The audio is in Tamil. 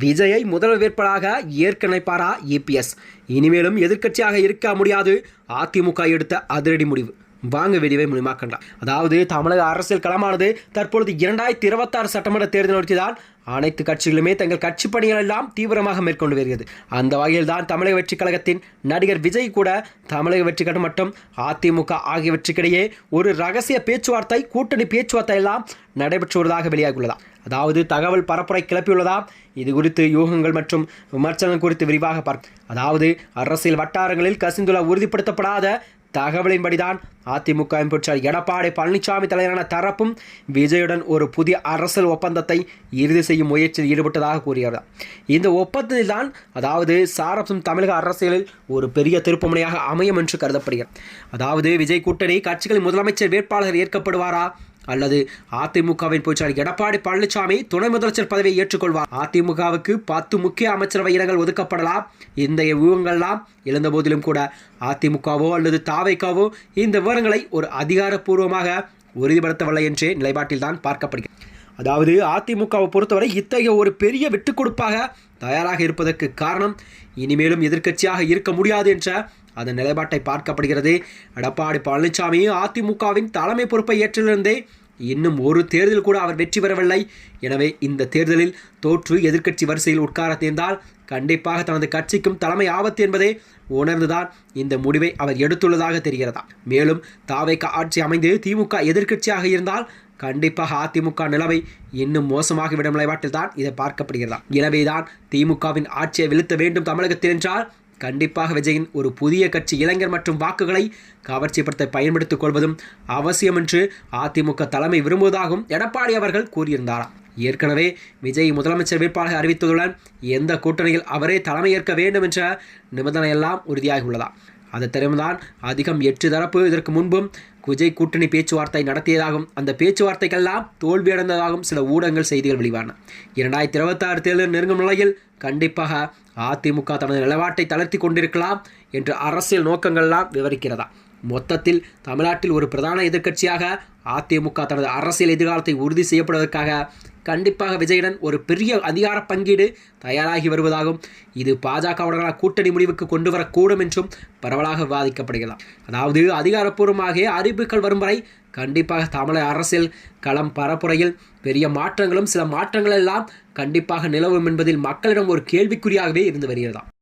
விஜயை முதல்வர் வேட்பாளராக ஏற்கனைப்பாரா இபிஎஸ் இனிமேலும் எதிர்க்கட்சியாக இருக்க முடியாது. அதிமுக எடுத்த அதிரடி முடிவு. வாங்க வெளியே மூலியமா கண்டா அதாவது தமிழக அரசியல் களமானது தற்பொழுது இரண்டாயிரத்தி இருபத்தாறு சட்டமன்ற தேர்தல் நோக்கிதான் அனைத்து கட்சிகளுமே தங்கள் கட்சி பணிகள் எல்லாம் தீவிரமாக மேற்கொண்டு வருகிறது. அந்த வகையில் தான் தமிழக வெற்றி கழகத்தின் நடிகர் விஜய் கூட தமிழக வெற்றி கழகம் மற்றும் அதிமுக ஆகியவற்றுக்கிடையே ஒரு ரகசிய பேச்சுவார்த்தை கூட்டணி பேச்சுவார்த்தை எல்லாம் நடைபெற்று வருவதாக வெளியாகியுள்ளதா அதாவது தகவல் பரப்புரை கிளப்பியுள்ளதா இது குறித்து யூகங்கள் மற்றும் விமர்சனங்கள் குறித்து விரிவாக பார்க்க அதாவது அரசியல் வட்டாரங்களில் கசிந்துள்ள உறுதிப்படுத்தப்படாத தகவலின்படிதான் அதிமுக பெற்றார் எடப்பாடி பழனிசாமி தலைவரான தரப்பும் விஜயுடன் ஒரு புதிய அரசியல் ஒப்பந்தத்தை இறுதி செய்யும் முயற்சியில் ஈடுபட்டதாக கூறியவர் இந்த ஒப்பந்தத்தில் தான் அதாவது சாரப்சும் தமிழக அரசியலில் ஒரு பெரிய திருப்புமுனையாக அமையும் என்று கருதப்படுகிறது. அதாவது விஜய் கூட்டணி கட்சிகளின் முதலமைச்சர் வேட்பாளர் ஏற்கப்படுவாரா? அல்லது அதிமுகவின் பொதுச்செயலர் எடப்பாடி பழனிசாமி துணை முதலமைச்சர் பதவியை ஏற்றுக்கொள்வார். அதிமுகவுக்கு பத்து முக்கிய அமைச்சரவை இடங்கள் ஒதுக்கப்படலாம். இந்த விவரங்கள்லாம் எழுந்த போதிலும் கூட அதிமுகவோ அல்லது தாவைக்காவோ இந்த விவரங்களை ஒரு அதிகாரப்பூர்வமாக உறுதிப்படுத்தவில்லை என்றே நிலைப்பாட்டில் தான் பார்க்கப்படுகிறது. அதாவது அதிமுகவை பொறுத்தவரை இத்தகைய ஒரு பெரிய விட்டுக் கொடுப்பாக தயாராக இருப்பதற்கு காரணம் இனிமேலும் எதிர்க்கட்சியாக இருக்க முடியாது என்ற அதன் நிலைப்பாட்டை பார்க்கப்படுகிறது. எடப்பாடி பழனிசாமியும் அதிமுகவின் தலைமை பொறுப்பை ஏற்றிலிருந்தே இன்னும் ஒரு தேர்தல் கூட அவர் வெற்றி பெறவில்லை. எனவே இந்த தேர்தலில் தோற்று எதிர்க்கட்சி வரிசையில் உட்கார தேர்ந்தால் கண்டிப்பாக தனது கட்சிக்கும் தலைமை ஆபத்து என்பதே உணர்ந்துதான் இந்த முடிவை அவர் எடுத்துள்ளதாக தெரிகிறதா. மேலும் தாவைக்க ஆட்சி அமைந்து திமுக எதிர்க்கட்சியாக இருந்தால் கண்டிப்பாக அதிமுக நிலைமை இன்னும் மோசமாகிவிடும் நிலைப்பாட்டில் தான் இதை பார்க்கப்படுகிறதா. எனவேதான் திமுகவின் ஆட்சியை வீழ்த்த வேண்டும் தமிழகத்தில் என்றால் கண்டிப்பாக விஜயின் ஒரு புதிய கட்சி இளைஞர் மற்றும் வாக்குகளை கவர்ச்சிப்படுத்த பயன்படுத்திக் கொள்வதும் அவசியம் என்று அதிமுக தலைமை விரும்புவதாகவும் எடப்பாடி அவர்கள் கூறியிருந்தாராம் ஏற்கனவே விஜய் முதலமைச்சர் வேட்பாளர் அறிவித்ததுடன் எந்த கூட்டணியில் அவரே தலைமை ஏற்க வேண்டும் என்ற நிபந்தனையெல்லாம் உறுதியாகியுள்ளதா. அந்த தெரிவுதான் அதிகம் எட்டு தரப்பு. இதற்கு முன்பும் விஜய் கூட்டணி பேச்சுவார்த்தை நடத்தியதாகவும் அந்த பேச்சுவார்த்தைக்கெல்லாம் தோல்வியடைந்ததாகவும் சில ஊடகங்கள் செய்திகள் வெளிவான இரண்டாயிரத்தி இருபத்தாறு தேர்தல் நெருங்கும் நிலையில் கண்டிப்பாக அதிமுக தனது நிலவாட்டை தளர்த்தி கொண்டிருக்கலாம் என்று அரசியல் நோக்கங்கள்லாம் விவரிக்கிறதா? மொத்தத்தில் தமிழ்நாட்டில் ஒரு பிரதான எதிர்க்கட்சியாக அதிமுக தனது அரசியல் எதிர்காலத்தை உறுதி செய்யப்படுவதற்காக கண்டிப்பாக விஜயுடன் ஒரு பெரிய அதிகார பங்கீடு தயாராகி வருவதாகவும் இது பாஜகவுடனான கூட்டணி முடிவுக்கு கொண்டு வரக்கூடும் என்றும் பரவலாக விவாதிக்கப்படுகிறது. அதாவது அதிகாரப்பூர்வமாக அறிவிப்புகள் வரும் வரை கண்டிப்பாக தமிழக அரசியல் களம் பரப்புரையில் பெரிய மாற்றங்களும் சில மாற்றங்கள் எல்லாம் கண்டிப்பாக நிலவும் என்பதில் மக்களிடம் ஒரு கேள்விக்குறியாகவே இருந்து வருகிறதாம்.